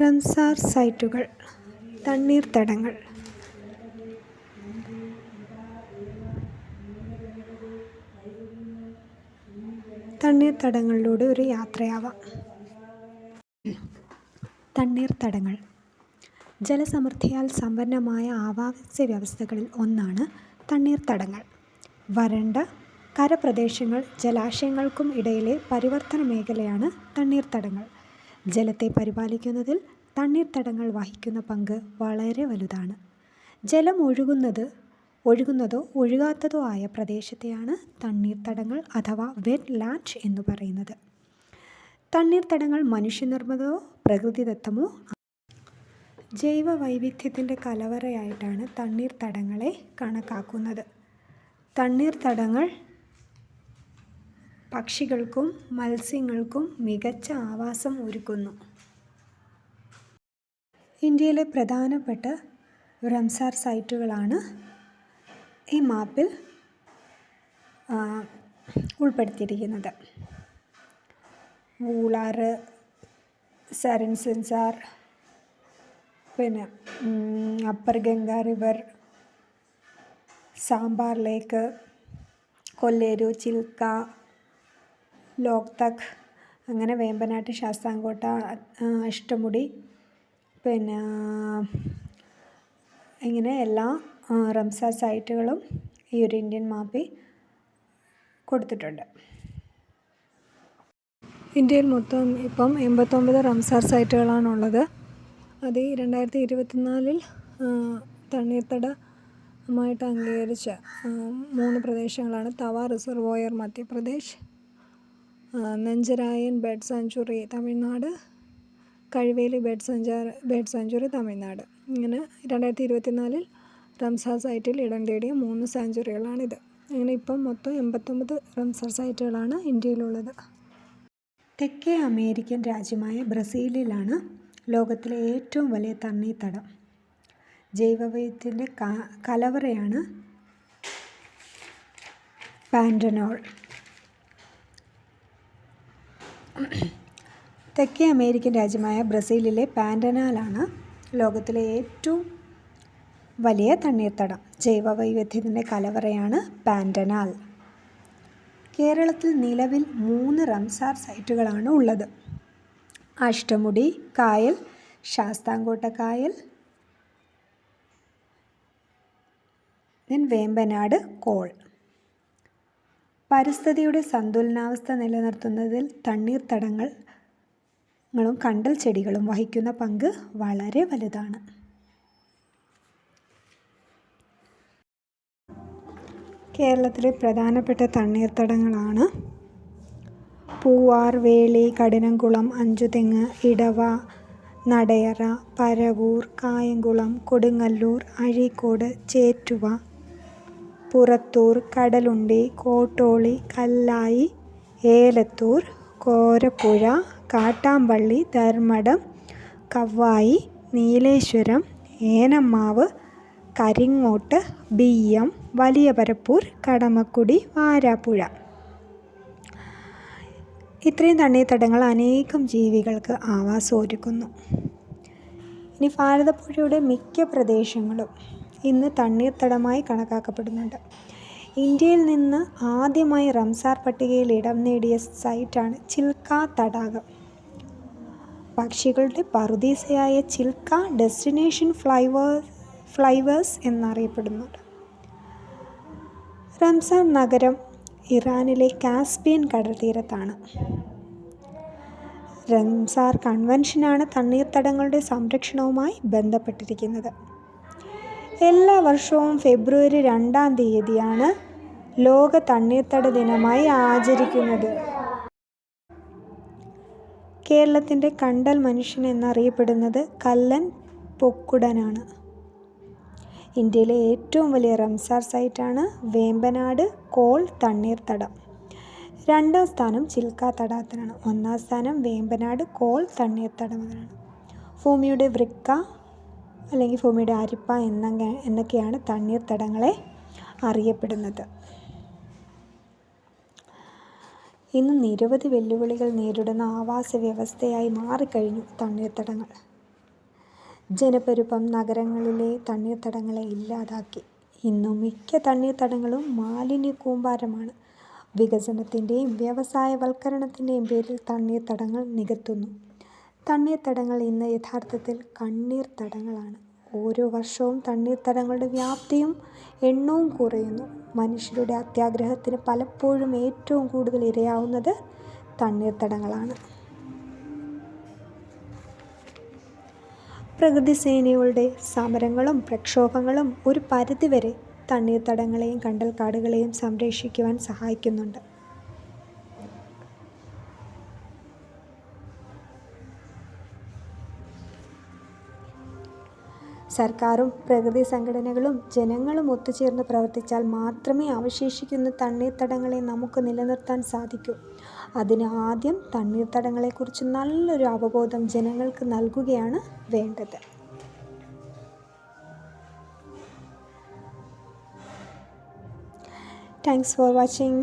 Ramsar സൈറ്റുകൾ തണ്ണീർത്തടങ്ങൾ തണ്ണീർത്തടങ്ങളിലൂടെ ഒരു യാത്രയാവാം. തണ്ണീർത്തടങ്ങൾ ജലസമൃദ്ധിയാൽ സമ്പന്നമായ ആവാസ വ്യവസ്ഥകളിൽ ഒന്നാണ് തണ്ണീർത്തടങ്ങൾ വരണ്ട കരപ്രദേശങ്ങൾ ജലാശയങ്ങൾക്കും ഇടയിലെ പരിവർത്തന മേഖലയാണ് തണ്ണീർത്തടങ്ങൾ ജലത്തെ പരിപാലിക്കുന്നതിൽ തണ്ണീർത്തടങ്ങൾ വഹിക്കുന്ന പങ്ക് വളരെ വലുതാണ്. ജലം ഒഴുകുന്നത് ഒഴുകുന്നതോ ഒഴുകാത്തതോ ആയ പ്രദേശത്തെയാണ് തണ്ണീർത്തടങ്ങൾ അഥവാ വെറ്റ് ലാൻഡ് എന്ന് പറയുന്നത്. തണ്ണീർത്തടങ്ങൾ മനുഷ്യനിർമ്മിതമോ പ്രകൃതിദത്തമോ ജൈവ വൈവിധ്യത്തിന്റെ കലവറയായിട്ടാണ് തണ്ണീർത്തടങ്ങളെ കണക്കാക്കുന്നത്. തണ്ണീർത്തടങ്ങൾ പക്ഷികൾക്കും മത്സ്യങ്ങൾക്കും മികച്ച ആവാസം ഒരുക്കുന്നു. ഇന്ത്യയിലെ പ്രധാനപ്പെട്ട റംസാർ സൈറ്റുകളാണ് ഈ മാപ്പിൽ ഉൾപ്പെടുത്തിയിരിക്കുന്നത്. വൂളാറ് സരൻസൻസാർ പിന്നെ upper Ganga river Sambhar lake Kolleru Chilka Loktak അങ്ങനെ വേമ്പനാട്ട് ശാസ്താംകോട്ട അഷ്ടമുടി പിന്നെ ഇങ്ങനെ എല്ലാ റംസാർ സൈറ്റുകളും ഈ ഒരു ഇന്ത്യൻ മാപ്പിൽ കൊടുത്തിട്ടുണ്ട്. ഇന്ത്യയിൽ മൊത്തം ഇപ്പം എൺപത്തൊമ്പത് റംസാർ സൈറ്റുകളാണുള്ളത്. അത് ഈ രണ്ടായിരത്തി ഇരുപത്തിനാലിൽ തണ്ണീർത്തടമായിട്ട് അംഗീകരിച്ച മൂന്ന് പ്രദേശങ്ങളാണ്. Tawa reservoir Madhya Pradesh Nanjarayan bird sanctuary Tamil Nadu Kazhuveli bird sanctuary bird sanctuary Tamil Nadu. ഇങ്ങനെ രണ്ടായിരത്തി ഇരുപത്തിനാലിൽ റംസാർ സൈറ്റിൽ ഇടം തേടിയ മൂന്ന് സാഞ്ചുറികളാണിത്. അങ്ങനെ ഇപ്പം മൊത്തം എൺപത്തൊമ്പത് റംസാർ സൈറ്റുകളാണ് ഇന്ത്യയിലുള്ളത്. തെക്കേ അമേരിക്കൻ രാജ്യമായ ബ്രസീലിലാണ് ലോകത്തിലെ ഏറ്റവും വലിയ തണ്ണീത്തടം ജൈവവൈദ്യത്തിന്റെ കലവറയാണ് പാൻഡനോൾ തെക്കേ അമേരിക്കൻ രാജ്യമായ ബ്രസീലിലെ പാൻഡനാലാണ് ലോകത്തിലെ ഏറ്റവും വലിയ തണ്ണീർത്തടം ജൈവ വൈവിധ്യത്തിന്റെ കലവറയാണ് പാൻഡനാൽ. കേരളത്തിൽ നിലവിൽ മൂന്ന് റംസാർ സൈറ്റുകളാണ് ഉള്ളത്. അഷ്ടമുടി കായൽ ശാസ്താംകോട്ട കായൽ ദെൻ വേമ്പനാട് കോൾ. പരിസ്ഥിതിയുടെ സന്തുലനാവസ്ഥ നിലനിർത്തുന്നതിൽ തണ്ണീർത്തടങ്ങളും കണ്ടൽ ചെടികളും വഹിക്കുന്ന പങ്ക് വളരെ വലുതാണ്. കേരളത്തിലെ പ്രധാനപ്പെട്ട തണ്ണീർത്തടങ്ങളാണ് പൂവാർ വേളി കഠിനംകുളം അഞ്ചുതെങ്ങ് ഇടവ നടയറ പരവൂർ കായംകുളം കൊടുങ്ങല്ലൂർ അഴീക്കോട് ചേറ്റുവ പുറത്തൂർ കടലുണ്ടി കോട്ടോളി കല്ലായി ഏലത്തൂർ കോരപ്പുഴ കാട്ടാമ്പള്ളി ധർമ്മടം കവ്വായി നീലേശ്വരം ഏനമ്മാവ് കരിങ്ങോട്ട് ബിയ്യം വലിയ പരപ്പൂർ കടമക്കുടി വാരാപ്പുഴ. ഇത്രയും തണ്ണീർത്തടങ്ങൾ അനേകം ജീവികൾക്ക് ആവാസം ഒരുക്കുന്നു ഇനി ഭാരതപ്പുഴയുടെ മിക്ക പ്രദേശങ്ങളും ഇന്ന് തണ്ണീർത്തടമായി കണക്കാക്കപ്പെടുന്നുണ്ട്. ഇന്ത്യയിൽ നിന്ന് ആദ്യമായി റംസാർ പട്ടികയിൽ ഇടം നേടിയ സൈറ്റാണ് ചിൽക്ക തടാകം. പക്ഷികളുടെ പറുദീസയായ ചിൽക്ക ഡെസ്റ്റിനേഷൻ ഫ്ലൈവർ ഫ്ലൈവേഴ്സ് എന്നറിയപ്പെടുന്നുണ്ട് റംസാർ നഗരം ഇറാനിലെ കാസ്പിയൻ കടൽത്തീരത്താണ്. റംസാർ കൺവെൻഷനാണ് തണ്ണീർത്തടങ്ങളുടെ സംരക്ഷണവുമായി ബന്ധപ്പെട്ടിരിക്കുന്നത്. എല്ലാ വർഷവും ഫെബ്രുവരി രണ്ടാം തീയതിയാണ് ലോക തണ്ണീർത്തട ദിനമായി ആചരിക്കുന്നത്. കേരളത്തിന്റെ കണ്ടൽ മനുഷ്യൻ എന്നറിയപ്പെടുന്നത് കല്ലൻ പൊക്കുടനാണ്. ഇന്ത്യയിലെ ഏറ്റവും വലിയ റംസാർ സൈറ്റാണ് വേമ്പനാട് കോൾ തണ്ണീർത്തടം. രണ്ടാം സ്ഥാനം ചിൽക്ക തടാകത്തിനാണ്. ഒന്നാം സ്ഥാനം വേമ്പനാട് കോൾ തണ്ണീർത്തടമാണ് ഭൂമിയുടെ വൃക്ക അല്ലെങ്കിൽ ഭൂമിയുടെ അരിപ്പ എന്ന എന്നൊക്കെയാണ് തണ്ണീർത്തടങ്ങളെ അറിയപ്പെടുന്നത്. ഇന്ന് നിരവധി വെല്ലുവിളികൾ നേരിടുന്ന ആവാസ വ്യവസ്ഥയായി മാറിക്കഴിഞ്ഞു തണ്ണീർത്തടങ്ങൾ ജനപ്പെരുപ്പം നഗരങ്ങളിലെ തണ്ണീർത്തടങ്ങളെ ഇല്ലാതാക്കി. ഇന്നും മിക്ക തണ്ണീർത്തടങ്ങളും മാലിന്യ കൂമ്പാരമാണ്. വികസനത്തിന്റെയും വ്യവസായവൽക്കരണത്തിന്റെയും പേരിൽ തണ്ണീർത്തടങ്ങൾ നികത്തുന്നു. തണ്ണീർത്തടങ്ങൾ ഇന്ന് യഥാർത്ഥത്തിൽ കണ്ണീർത്തടങ്ങളാണ്. ഓരോ വർഷവും തണ്ണീർത്തടങ്ങളുടെ വ്യാപ്തിയും എണ്ണവും കുറയുന്നു. മനുഷ്യരുടെ അത്യാഗ്രഹത്തിന് പലപ്പോഴും ഏറ്റവും കൂടുതൽ ഇരയാവുന്നത് തണ്ണീർത്തടങ്ങളാണ്. പ്രകൃതി സേനയുടെ സമരങ്ങളും പ്രക്ഷോഭങ്ങളും ഒരു പരിധിവരെ തണ്ണീർത്തടങ്ങളെയും കണ്ടൽക്കാടുകളെയും സംരക്ഷിക്കുവാൻ സഹായിക്കുന്നുണ്ട്. സർക്കാരും പ്രകൃതി സംഘടനകളും ജനങ്ങളും ഒത്തുചേർന്ന് പ്രവർത്തിച്ചാൽ മാത്രമേ അവശേഷിക്കുന്ന തണ്ണീർത്തടങ്ങളെ നമുക്ക് നിലനിർത്താൻ സാധിക്കൂ. അതിന് ആദ്യം തണ്ണീർത്തടങ്ങളെക്കുറിച്ച് നല്ലൊരു അവബോധം ജനങ്ങൾക്ക് നൽകുകയാണ് വേണ്ടത്. Thanks for watching